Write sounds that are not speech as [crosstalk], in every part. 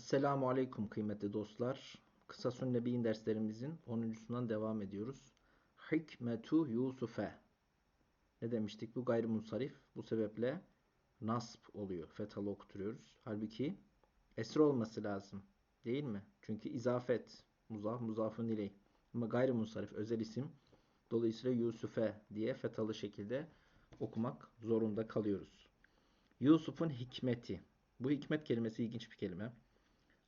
Esselamu Aleyküm kıymetli dostlar. Kısa Sünnebi'nin derslerimizin 10.sundan devam ediyoruz. Hikmetu Yusuf'e. Ne demiştik? Bu gayrimunsarif. Bu sebeple nasb oluyor. Fethalı okuturuyoruz. Halbuki esre olması lazım. Değil mi? Çünkü izafet. Muzaf, muzafın iley. Ama gayrimunsarif özel isim. Dolayısıyla Yusuf'e diye fethalı şekilde okumak zorunda kalıyoruz. Yusuf'un hikmeti. Bu hikmet kelimesi ilginç bir kelime.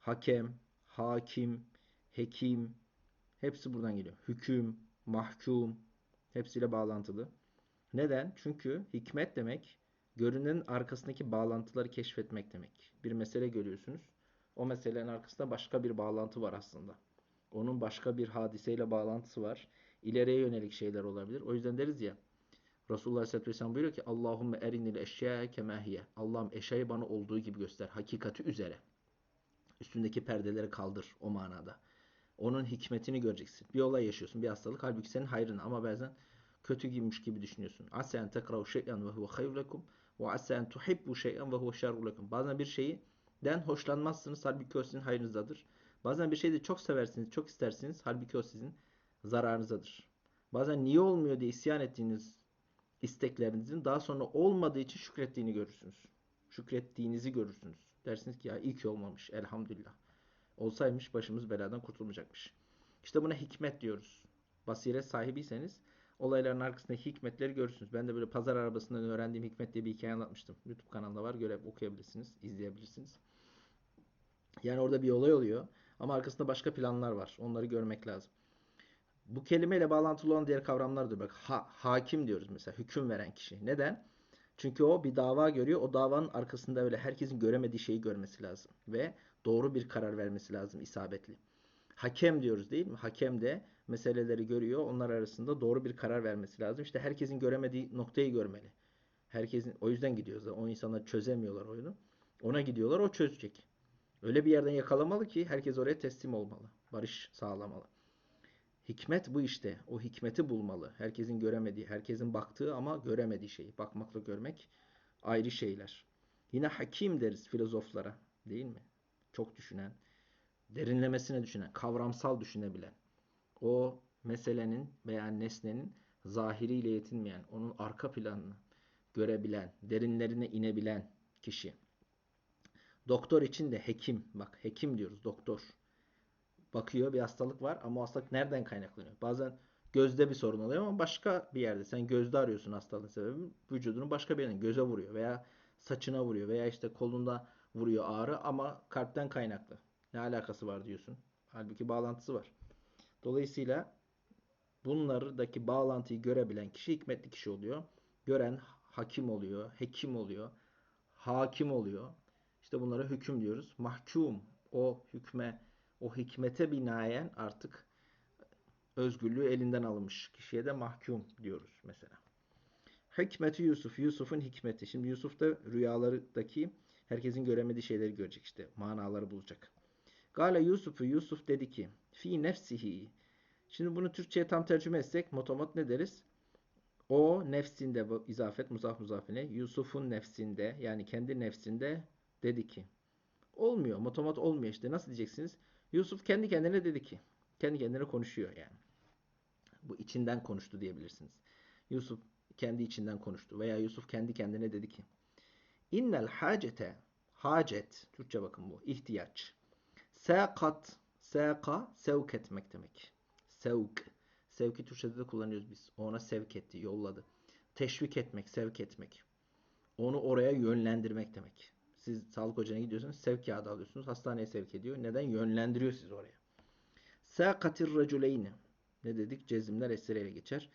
Hakem, hakim, hekim hepsi buradan geliyor. Hüküm, mahkum hepsiyle bağlantılı. Neden? Çünkü hikmet demek görünenin arkasındaki bağlantıları keşfetmek demek. Bir mesele görüyorsunuz. O meselenin arkasında başka bir bağlantı var aslında. Onun başka bir hadiseyle bağlantısı var. İleriye yönelik şeyler olabilir. O yüzden deriz ya Resulullah Aleyhisselatü Vesselam buyuruyor ki Allahümme erinil eşya kemahiye. Allah'ım eşyayı bana olduğu gibi göster. Hakikati üzere. Üstündeki perdeleri kaldır o manada. Onun hikmetini göreceksin. Bir olay yaşıyorsun, bir hastalık. Halbuki senin hayrına ama bazen kötü giymiş gibi düşünüyorsun. Asen tekrahu şey'en ve huve hayr lekum ve asen tuhibbu şey'en ve huve şerru lekum. Bazen bir şeyden hoşlanmazsınız. Halbuki o sizin hayrınızdadır. Bazen bir şeyi de çok seversiniz, çok istersiniz. Halbuki o sizin zararınızdadır. Bazen niye olmuyor diye isyan ettiğiniz isteklerinizin daha sonra olmadığı için şükrettiğini görürsünüz. Şükrettiğinizi görürsünüz. Dersiniz ki ya iyi ki olmamış elhamdülillah. Olsaymış başımız beladan kurtulmayacakmış. İşte buna hikmet diyoruz. Basiret sahibiyseniz olayların arkasındaki hikmetleri görürsünüz. Ben de böyle pazar arabasından öğrendiğim hikmet diye bir hikaye anlatmıştım. YouTube kanalında var. Görev okuyabilirsiniz, izleyebilirsiniz. Yani orada bir olay oluyor ama arkasında başka planlar var. Onları görmek lazım. Bu kelimeyle bağlantılı olan diğer kavramlardır. Bak ha, hakim diyoruz mesela hüküm veren kişi. Neden? Çünkü o bir dava görüyor. O davanın arkasında öyle herkesin göremediği şeyi görmesi lazım. Ve doğru bir karar vermesi lazım isabetli. Hakem diyoruz değil mi? Hakem de meseleleri görüyor. Onlar arasında doğru bir karar vermesi lazım. İşte herkesin göremediği noktayı görmeli. Herkesin o yüzden gidiyoruz. O insanlar çözemiyorlar oyunu. Ona gidiyorlar o çözecek. Öyle bir yerden yakalamalı ki herkes oraya teslim olmalı. Barış sağlamalı. Hikmet bu işte. O hikmeti bulmalı. Herkesin göremediği, herkesin baktığı ama göremediği şeyi. Bakmakla görmek ayrı şeyler. Yine hakim deriz filozoflara. Değil mi? Çok düşünen, derinlemesine düşünen, kavramsal düşünebilen. O meselenin veya nesnenin zahiriyle yetinmeyen, onun arka planını görebilen, derinlerine inebilen kişi. Doktor için de hekim. Bak hekim diyoruz doktor bakıyor bir hastalık var ama o hastalık nereden kaynaklanıyor? Bazen gözde bir sorun oluyor ama başka bir yerde. Sen gözde arıyorsun hastalığın sebebi. Vücudunun başka bir yerine göze vuruyor veya saçına vuruyor veya işte kolunda vuruyor ağrı ama kalpten kaynaklı. Ne alakası var diyorsun. Halbuki bağlantısı var. Dolayısıyla bunlardaki bağlantıyı görebilen kişi hikmetli kişi oluyor. Gören hakim oluyor, hekim oluyor, hakim oluyor. İşte bunlara hüküm diyoruz. Mahkum o hükme o hikmete binaen artık özgürlüğü elinden alınmış kişiye de mahkum diyoruz mesela. Hikmeti Yusuf, Yusuf'un hikmeti. Şimdi Yusuf da rüyalardaki herkesin göremediği şeyleri görecek işte. Manaları bulacak. Gale Yusuf'u Yusuf dedi ki fi nefsihi. Şimdi bunu Türkçe'ye tam tercüme etsek motomot ne deriz? O nefsinde izafet muzaf muzafine Yusuf'un nefsinde yani kendi nefsinde dedi ki. Olmuyor. Motomot olmuyor işte. Nasıl diyeceksiniz? Yusuf kendi kendine dedi ki. Kendi kendine konuşuyor yani. Bu içinden konuştu diyebilirsiniz. Yusuf kendi içinden konuştu. Veya Yusuf kendi kendine dedi ki. İnnel hacete hacet Türkçe bakın bu ihtiyaç. Sekat seka sevk etmek demek. Sevk. Sevki Türkçe'de de kullanıyoruz biz. Ona sevk etti, yolladı. Teşvik etmek, sevk etmek. Onu oraya yönlendirmek demek. Siz sağlık ocağına gidiyorsunuz. Sevk kağıdı alıyorsunuz. Hastaneye sevk ediyor. Neden? Yönlendiriyor sizi oraya. Sâkatir raculeyni. Ne dedik? Cezimler esreyle geçer.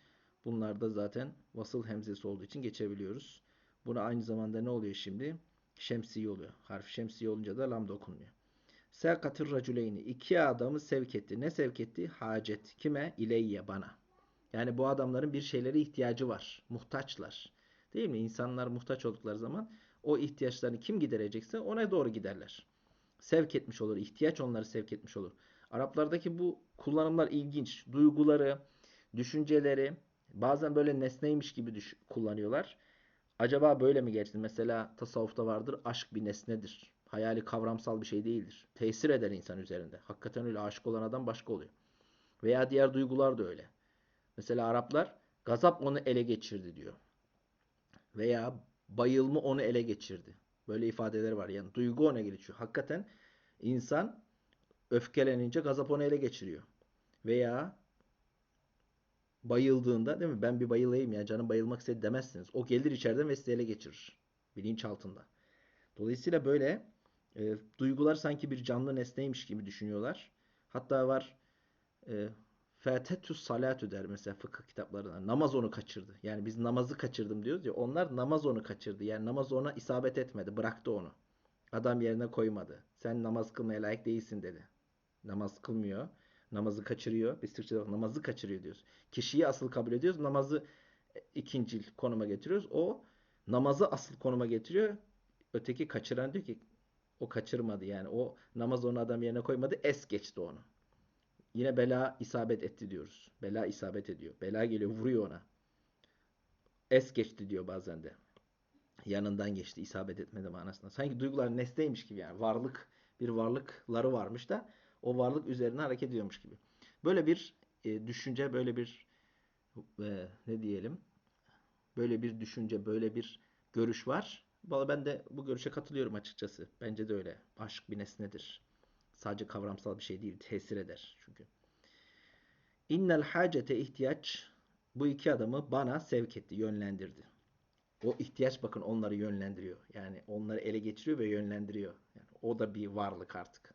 Bunlar da zaten vasıl hemzesi olduğu için geçebiliyoruz. Buna aynı zamanda ne oluyor şimdi? Şemsiye oluyor. Harf şemsiye olunca da lambda okunmuyor. Sâkatir raculeyni. İki adamı sevk etti. Ne sevk etti? Hacet. Kime? İleyye bana. Yani bu adamların bir şeylere ihtiyacı var. Muhtaçlar. Değil mi? İnsanlar muhtaç oldukları zaman o ihtiyaçlarını kim giderecekse ona doğru giderler. Sevk etmiş olur. ihtiyaç onları sevk etmiş olur. Araplardaki bu kullanımlar ilginç. Duyguları, düşünceleri bazen böyle nesneymiş gibi kullanıyorlar. Acaba böyle mi geçti? Mesela tasavvufta vardır aşk bir nesnedir. Hayali kavramsal bir şey değildir. Tesir eder insan üzerinde. Hakikaten öyle aşık olan adam başka oluyor. Veya diğer duygular da öyle. Mesela Araplar gazap onu ele geçirdi diyor. Veya bayılma onu ele geçirdi. Böyle ifadeler var. Yani duygu ona geçiyor. Hakikaten insan öfkelenince gazap onu ele geçiriyor. Veya bayıldığında değil mi? Ben bir bayılayım ya canım bayılmak istedi demezsiniz. O gelir içeriden ve sizi ele geçirir. Bilinç altında. Dolayısıyla böyle e, duygular sanki bir canlı nesneymiş gibi düşünüyorlar. Hatta var e, Fetetü salatu der mesela fıkıh kitaplarında. Namaz onu kaçırdı. Yani biz namazı kaçırdım diyoruz ya. Onlar namaz onu kaçırdı. Yani namaz ona isabet etmedi. Bıraktı onu. Adam yerine koymadı. Sen namaz kılmaya layık değilsin dedi. Namaz kılmıyor. Namazı kaçırıyor. Biz Türkçe'de namazı kaçırıyor diyoruz. Kişiyi asıl kabul ediyoruz. Namazı ikincil konuma getiriyoruz. O namazı asıl konuma getiriyor. Öteki kaçıran diyor ki o kaçırmadı yani. O namaz onu adam yerine koymadı. Es geçti onu. Yine bela isabet etti diyoruz. Bela isabet ediyor. Bela geliyor vuruyor ona. Es geçti diyor bazen de. Yanından geçti isabet etmedi manasında. Sanki duygular nesneymiş gibi yani. Varlık bir varlıkları varmış da o varlık üzerine hareket ediyormuş gibi. Böyle bir e, düşünce, böyle bir e, ne diyelim? Böyle bir düşünce, böyle bir görüş var. Valla ben de bu görüşe katılıyorum açıkçası. Bence de öyle. Aşk bir nesnedir. Sadece kavramsal bir şey değil. Tesir eder çünkü. İnnel hacete ihtiyaç bu iki adamı bana sevk etti, yönlendirdi. O ihtiyaç bakın onları yönlendiriyor. Yani onları ele geçiriyor ve yönlendiriyor. Yani o da bir varlık artık.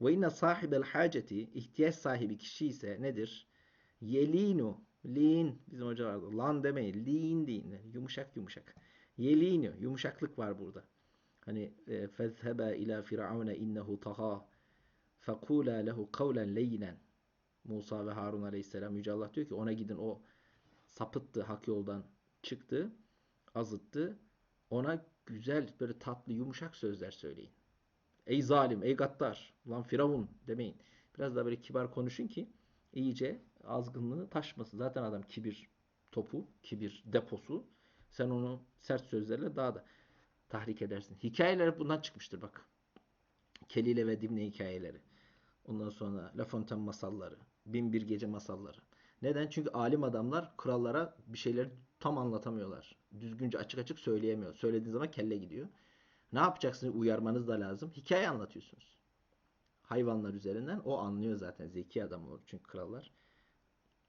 Ve inne sahibel haceti ihtiyaç sahibi kişi ise nedir? Yelinu, lin bizim hoca vardı. Lan demeyin, lin deyin. Yumuşak yumuşak. Yelinu, yumuşaklık var burada. Hani e, fezhebe ila firavune innehu taha fekula lehu kavlen leynen Musa ve Harun aleyhisselam Yüce Allah diyor ki ona gidin o sapıttı hak yoldan çıktı azıttı ona güzel böyle tatlı yumuşak sözler söyleyin. Ey zalim, ey gaddar, lan firavun demeyin. Biraz daha böyle kibar konuşun ki iyice azgınlığı taşmasın. Zaten adam kibir topu, kibir deposu. Sen onu sert sözlerle daha da tahrik edersin. Hikayeler bundan çıkmıştır bak. Kelile ve Dimne hikayeleri. Ondan sonra La Fontaine masalları. Bin bir gece masalları. Neden? Çünkü alim adamlar krallara bir şeyleri tam anlatamıyorlar. Düzgünce açık açık söyleyemiyor. Söylediğin zaman kelle gidiyor. Ne yapacaksınız? Uyarmanız da lazım. Hikaye anlatıyorsunuz. Hayvanlar üzerinden o anlıyor zaten. Zeki adam olur. Çünkü krallar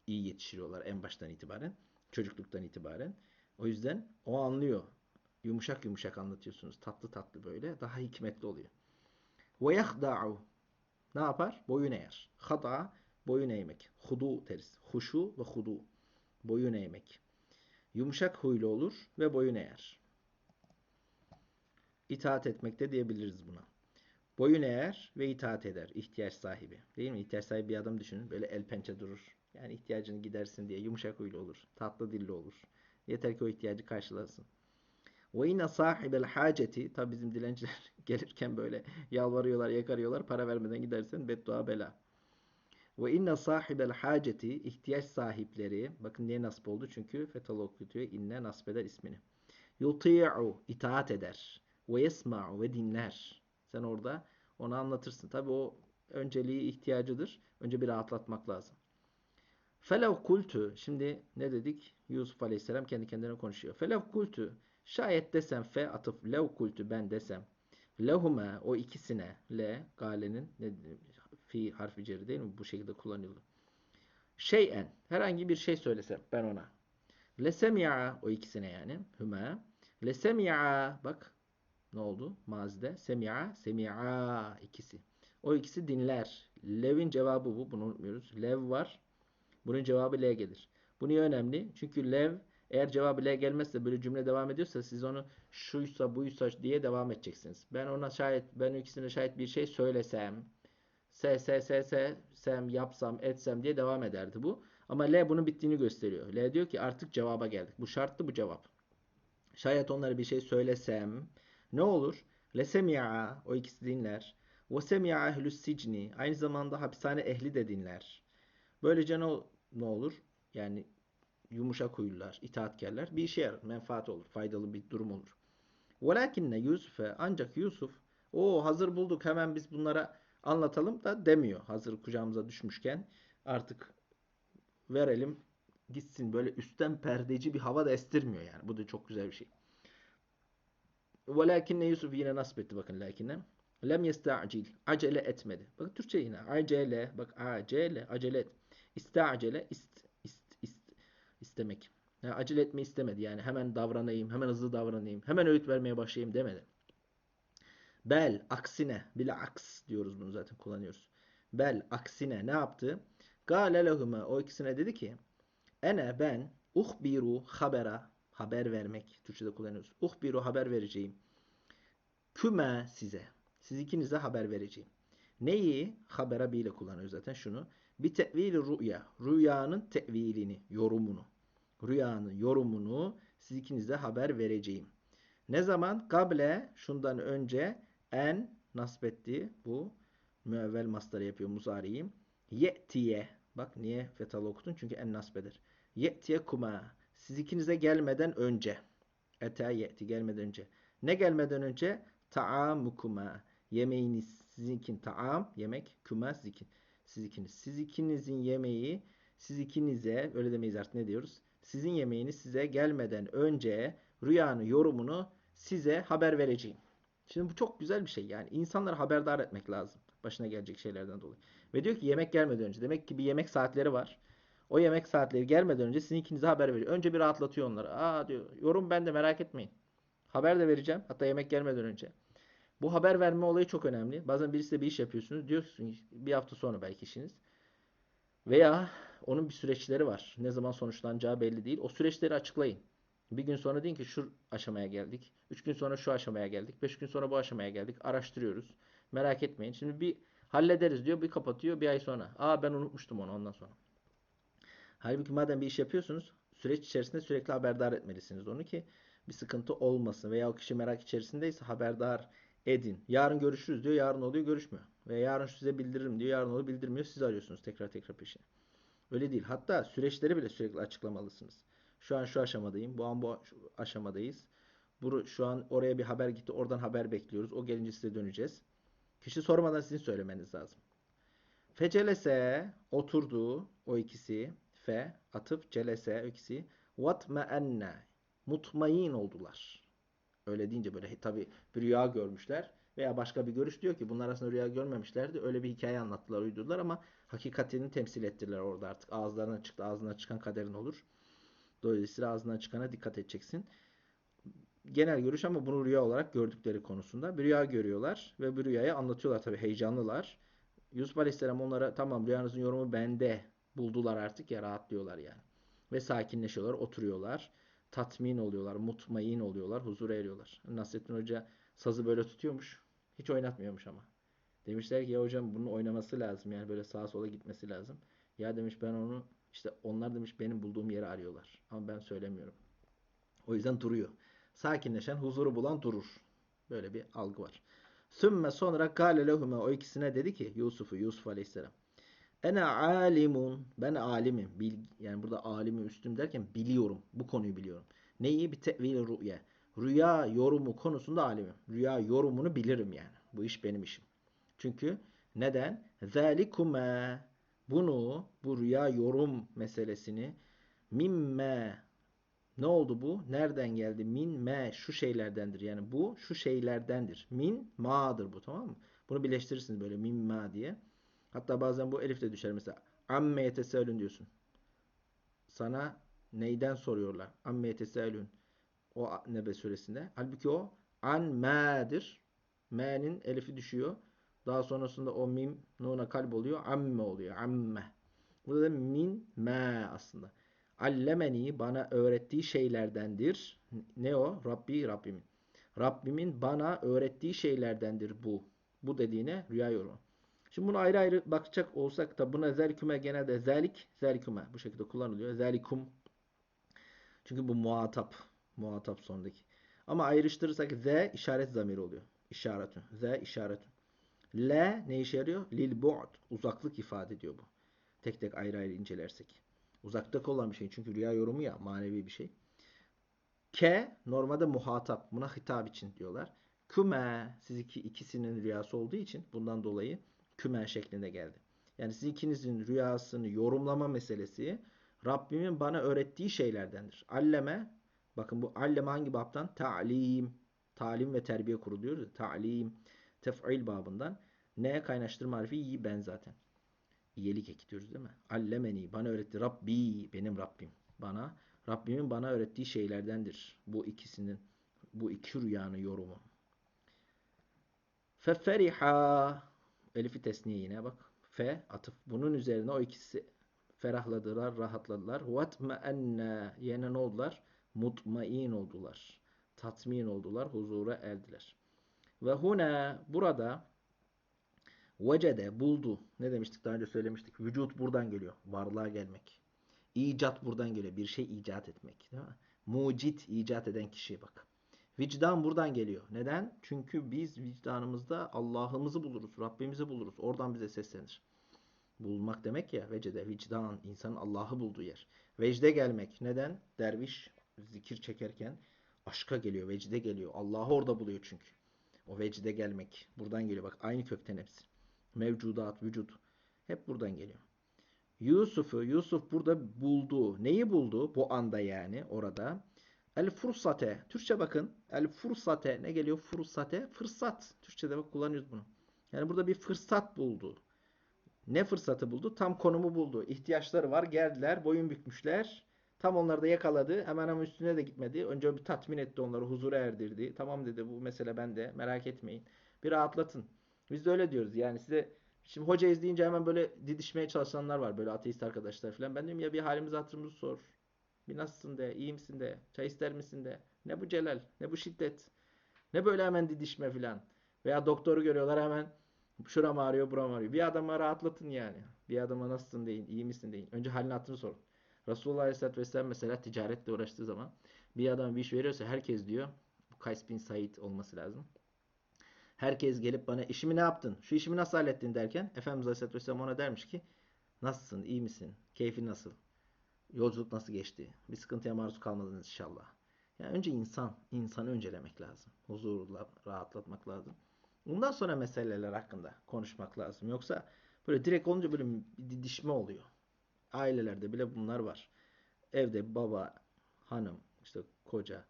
iyi yetiştiriyorlar en baştan itibaren. Çocukluktan itibaren. O yüzden o anlıyor. Yumuşak yumuşak anlatıyorsunuz. Tatlı tatlı böyle. Daha hikmetli oluyor. Ve yahda'u ne yapar? Boyun eğer. Hada boyun eğmek. Hudu deriz. Huşu ve hudu. Boyun eğmek. Yumuşak huylu olur ve boyun eğer. İtaat etmekte diyebiliriz buna. Boyun eğer ve itaat eder. ihtiyaç sahibi. Değil mi? İhtiyaç sahibi bir adam düşünün. Böyle el pençe durur. Yani ihtiyacını gidersin diye yumuşak huylu olur. Tatlı dilli olur. Yeter ki o ihtiyacı karşılasın. Ve inne sahibel haceti tabi bizim dilenciler [laughs] gelirken böyle yalvarıyorlar, yakarıyorlar. Para vermeden gidersen beddua bela. Ve inne sahibel haceti ihtiyaç sahipleri bakın niye nasip oldu? Çünkü fetalı okutuyor. inne nasip eder ismini. Yuti'u itaat eder. Ve yesma'u ve dinler. Sen orada onu anlatırsın. Tabi o önceliği ihtiyacıdır. Önce bir rahatlatmak lazım. Felev kultu. Şimdi ne dedik? Yusuf Aleyhisselam kendi kendine konuşuyor. Felev kultu. Şayet desem fe atıf lev kultu ben desem. Lehume o ikisine le galenin ne fi harfi ceri değil mi? Bu şekilde kullanıldı. Şeyen herhangi bir şey söylesem ben ona. Lesemi'a o ikisine yani. Hüme. Lesemi'a bak ne oldu? Mazide. Semi'a. Semi'a ikisi. O ikisi dinler. Lev'in cevabı bu. Bunu unutmuyoruz. Lev var. Bunun cevabı L gelir. Bu niye önemli? Çünkü lev eğer cevabı L gelmezse böyle cümle devam ediyorsa siz onu şuysa buysa diye devam edeceksiniz. Ben ona şayet ben ikisine şayet bir şey söylesem S S S S sem yapsam etsem diye devam ederdi bu. Ama L bunun bittiğini gösteriyor. L diyor ki artık cevaba geldik. Bu şarttı bu cevap. Şayet onlara bir şey söylesem ne olur? Lesemi'a o ikisi dinler. Ve semi'a ehlüs sicni aynı zamanda hapishane ehli de dinler. Böylece ne, ne olur? Yani yumuşak huylular, itaatkarlar bir işe yarar, menfaat olur, faydalı bir durum olur. Velakinne Yusuf'e ancak Yusuf O hazır bulduk hemen biz bunlara anlatalım da demiyor. Hazır kucağımıza düşmüşken artık verelim gitsin böyle üstten perdeci bir hava da estirmiyor yani. Bu da çok güzel bir şey. Velakinne Yusuf yine nasip etti bakın lakinne. Lem yesta'cil. Acele etmedi. Bakın Türkçe yine. Acele. Bak acele. Acele et. İsta'cele. ist, istemek. Yani acele etme istemedi. Yani hemen davranayım. Hemen hızlı davranayım. Hemen öğüt vermeye başlayayım demedi. Bel aksine. Bile aks diyoruz bunu zaten kullanıyoruz. Bel aksine ne yaptı? Gale lehuma. O ikisine dedi ki Ene ben uhbiru habera haber vermek. Türkçe'de kullanıyoruz. Uhbiru haber vereceğim. Küme size. Siz ikinize haber vereceğim. Neyi? Habera ile kullanıyoruz zaten şunu. Bir tevili rüya. Rüyanın tevilini, yorumunu. Rüyanın yorumunu siz ikinize haber vereceğim. Ne zaman? Kable şundan önce en nasbetti bu müevvel mastarı yapıyor muzariyi. Ye'tiye. Bak niye fetalı okudun? Çünkü en nasbedir. Ye'tiye kuma. Siz ikinize gelmeden önce. Ete ye'ti gelmeden önce. Ne gelmeden önce? Ta'amukuma. Yemeğiniz sizinkin ta'am yemek kuma sizikin. Siz ikiniz. Siz ikinizin yemeği siz ikinize öyle demeyiz artık ne diyoruz? Sizin yemeğiniz size gelmeden önce rüyanın yorumunu size haber vereceğim. Şimdi bu çok güzel bir şey yani. insanları haberdar etmek lazım. Başına gelecek şeylerden dolayı. Ve diyor ki yemek gelmeden önce. Demek ki bir yemek saatleri var. O yemek saatleri gelmeden önce sizin ikinize haber veriyor. Önce bir rahatlatıyor onları. Aa diyor yorum ben de merak etmeyin. Haber de vereceğim. Hatta yemek gelmeden önce. Bu haber verme olayı çok önemli. Bazen birisiyle bir iş yapıyorsunuz. Diyorsun bir hafta sonra belki işiniz. Veya onun bir süreçleri var. Ne zaman sonuçlanacağı belli değil. O süreçleri açıklayın. Bir gün sonra deyin ki şu aşamaya geldik. Üç gün sonra şu aşamaya geldik. Beş gün sonra bu aşamaya geldik. Araştırıyoruz. Merak etmeyin. Şimdi bir hallederiz diyor. Bir kapatıyor bir ay sonra. Aa ben unutmuştum onu ondan sonra. Halbuki madem bir iş yapıyorsunuz süreç içerisinde sürekli haberdar etmelisiniz onu ki bir sıkıntı olmasın veya o kişi merak içerisindeyse haberdar edin. Yarın görüşürüz diyor. Yarın oluyor görüşmüyor. Ve yarın size bildiririm diyor. Yarın oluyor bildirmiyor. Siz arıyorsunuz tekrar tekrar peşine. Öyle değil. Hatta süreçleri bile sürekli açıklamalısınız. Şu an şu aşamadayım. Bu an bu aşamadayız. Bu, şu an oraya bir haber gitti. Oradan haber bekliyoruz. O gelince size döneceğiz. Kişi sormadan sizin söylemeniz lazım. Fecelese oturdu o ikisi. Fe atıp celese o ikisi. Vatmeenne mutmain oldular. Öyle deyince böyle tabi bir rüya görmüşler. Veya başka bir görüş diyor ki bunlar aslında rüya görmemişlerdi. Öyle bir hikaye anlattılar, uydurdular ama hakikatini temsil ettiler orada artık. Ağızlarına çıktı. Ağzına çıkan kaderin olur. Dolayısıyla ağzından çıkana dikkat edeceksin. Genel görüş ama bunu rüya olarak gördükleri konusunda. Bir rüya görüyorlar ve bu rüyayı anlatıyorlar tabi heyecanlılar. Yusuf Aleyhisselam onlara tamam rüyanızın yorumu bende buldular artık ya rahatlıyorlar yani. Ve sakinleşiyorlar, oturuyorlar. Tatmin oluyorlar, mutmain oluyorlar, huzura eriyorlar. Nasrettin Hoca sazı böyle tutuyormuş. Hiç oynatmıyormuş ama. Demişler ki ya hocam bunun oynaması lazım yani böyle sağa sola gitmesi lazım. Ya demiş ben onu işte onlar demiş benim bulduğum yeri arıyorlar. Ama ben söylemiyorum. O yüzden duruyor. Sakinleşen, huzuru bulan durur. Böyle bir algı var. Sümme sonra kâle lehume o ikisine dedi ki Yusuf'u Yusuf Aleyhisselam. Ene alimun ben alimim. Bil, yani burada alimim üstüm derken biliyorum. Bu konuyu biliyorum. Neyi? Bir tevil rüya. Rüya yorumu konusunda alimim. Rüya yorumunu bilirim yani. Bu iş benim işim. Çünkü neden? Zalikume bunu bu rüya yorum meselesini mimme ne oldu bu? Nereden geldi? Min me şu şeylerdendir. Yani bu şu şeylerdendir. Min ma'dır bu tamam mı? Bunu birleştirirsiniz böyle min ma diye. Hatta bazen bu elif de düşer. Mesela amme yeteselün diyorsun. Sana neyden soruyorlar? Amme yeteselün. O Nebe suresinde. Halbuki o an ma'dir. M'nin elifi düşüyor. Daha sonrasında o mim nuna kalp oluyor. Amme oluyor. Amme. Burada da min me aslında. Allemeni bana öğrettiği şeylerdendir. Ne o? Rabbi Rabbimin. Rabbimin bana öğrettiği şeylerdendir bu. Bu dediğine rüya yorumu. Şimdi bunu ayrı ayrı bakacak olsak da buna zeliküme genelde zelik, zeliküme bu şekilde kullanılıyor. Zelikum. Çünkü bu muhatap. Muhatap sondaki. Ama ayrıştırırsak z işaret zamiri oluyor. İşaretün. Z işaretün. L ne işe yarıyor? Lil bu'd. Uzaklık ifade ediyor bu. Tek tek ayrı ayrı incelersek. Uzakta olan bir şey. Çünkü rüya yorumu ya manevi bir şey. K normalde muhatap. Buna hitap için diyorlar. Küme siz iki, ikisinin rüyası olduğu için bundan dolayı küme şeklinde geldi. Yani siz ikinizin rüyasını yorumlama meselesi Rabbimin bana öğrettiği şeylerdendir. Alleme bakın bu alleme hangi babtan? Ta'lim. Talim ve terbiye kuruluyor. Ta'lim. Tef'il babından. Neye kaynaştırma harfi? İyi ben zaten. İyilik ekliyoruz değil mi? Allemeni. Bana öğretti. Rabbi. Benim Rabbim. Bana. Rabbimin bana öğrettiği şeylerdendir. Bu ikisinin. Bu iki rüyanın yorumu. Feferiha. Elifi tesniye yine bak. Fe atıf. Bunun üzerine o ikisi ferahladılar, rahatladılar. Vatmeenne. Yine ne oldular? Mutmain oldular. Tatmin oldular. Huzura erdiler. Ve hune burada vecede buldu. Ne demiştik daha önce söylemiştik. Vücut buradan geliyor. Varlığa gelmek. İcat buradan geliyor. Bir şey icat etmek. Değil mi? Mucit icat eden kişi bak. Vicdan buradan geliyor. Neden? Çünkü biz vicdanımızda Allah'ımızı buluruz. Rabbimizi buluruz. Oradan bize seslenir. Bulmak demek ya vecede vicdan insanın Allah'ı bulduğu yer. Vecde gelmek. Neden? Derviş zikir çekerken aşka geliyor, vecde geliyor. Allah'ı orada buluyor çünkü. O vecde gelmek. Buradan geliyor. Bak aynı kökten hepsi. Mevcudat, vücut. Hep buradan geliyor. Yusuf'u, Yusuf burada buldu. Neyi buldu? Bu anda yani orada. El fursate. Türkçe bakın. El fursate. Ne geliyor? Fursate. Fırsat. Türkçe'de bak kullanıyoruz bunu. Yani burada bir fırsat buldu. Ne fırsatı buldu? Tam konumu buldu. İhtiyaçları var. Geldiler. Boyun bükmüşler. Tam onları da yakaladı. Hemen ama üstüne de gitmedi. Önce bir tatmin etti onları. Huzura erdirdi. Tamam dedi bu mesele bende. Merak etmeyin. Bir rahatlatın. Biz de öyle diyoruz. Yani size şimdi hoca izleyince hemen böyle didişmeye çalışanlar var. Böyle ateist arkadaşlar falan. Ben diyorum ya bir halimizi hatırımızı sor. Bir nasılsın de. iyi misin de. Çay ister misin de. Ne bu celal. Ne bu şiddet. Ne böyle hemen didişme falan. Veya doktoru görüyorlar hemen şuram ağrıyor buram ağrıyor. Bir adama rahatlatın yani. Bir adama nasılsın deyin. iyi misin deyin. Önce halini hatırını sorun. Resulullah Aleyhisselatü Vesselam mesela ticaretle uğraştığı zaman bir adam bir iş veriyorsa herkes diyor Kays bin Said olması lazım. Herkes gelip bana işimi ne yaptın? Şu işimi nasıl hallettin derken Efendimiz Aleyhisselatü Vesselam ona dermiş ki nasılsın? iyi misin? Keyfin nasıl? Yolculuk nasıl geçti? Bir sıkıntıya maruz kalmadınız inşallah. Yani önce insan, insanı öncelemek lazım. Huzurla rahatlatmak lazım. Ondan sonra meseleler hakkında konuşmak lazım. Yoksa böyle direkt olunca böyle bir didişme oluyor. Ailelerde bile bunlar var. Evde baba, hanım, işte koca,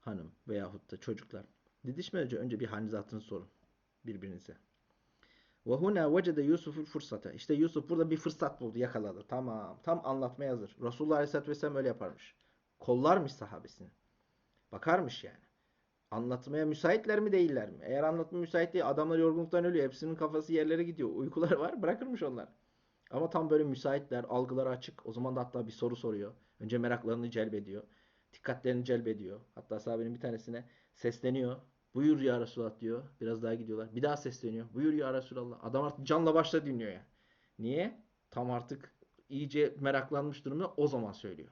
hanım veyahut da çocuklar. Didişmeden önce, bir halinizi sorun birbirinize. Ve huna vecede Yusuf'ul. İşte Yusuf burada bir fırsat buldu, yakaladı. Tamam, tam anlatmaya hazır. Resulullah Aleyhisselatü Vesselam öyle yaparmış. Kollarmış sahabesini. Bakarmış yani. Anlatmaya müsaitler mi değiller mi? Eğer anlatmaya müsait değil, adamlar yorgunluktan ölüyor. Hepsinin kafası yerlere gidiyor. Uykuları var, bırakırmış onlar. Ama tam böyle müsaitler, algıları açık. O zaman da hatta bir soru soruyor. Önce meraklarını celbediyor. Dikkatlerini celbediyor. Hatta sahabenin bir tanesine sesleniyor. Buyur ya Resulallah diyor. Biraz daha gidiyorlar. Bir daha sesleniyor. Buyur ya Resulallah. Adam artık canla başla dinliyor ya. Niye? Tam artık iyice meraklanmış durumda o zaman söylüyor.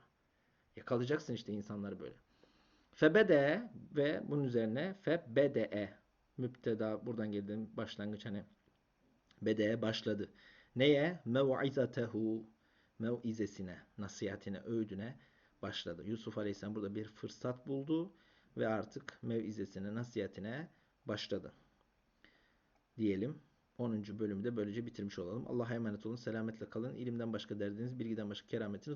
Yakalayacaksın işte insanları böyle. Febede ve bunun üzerine febede müpteda buradan geldim başlangıç hani bedeye başladı. Neye? Mev'izatehu mev'izesine, nasihatine, öğüdüne başladı. Yusuf Aleyhisselam burada bir fırsat buldu ve artık mev'izesine, nasihatine başladı. Diyelim. 10. bölümü de böylece bitirmiş olalım. Allah'a emanet olun. Selametle kalın. İlimden başka derdiniz, bilgiden başka kerametiniz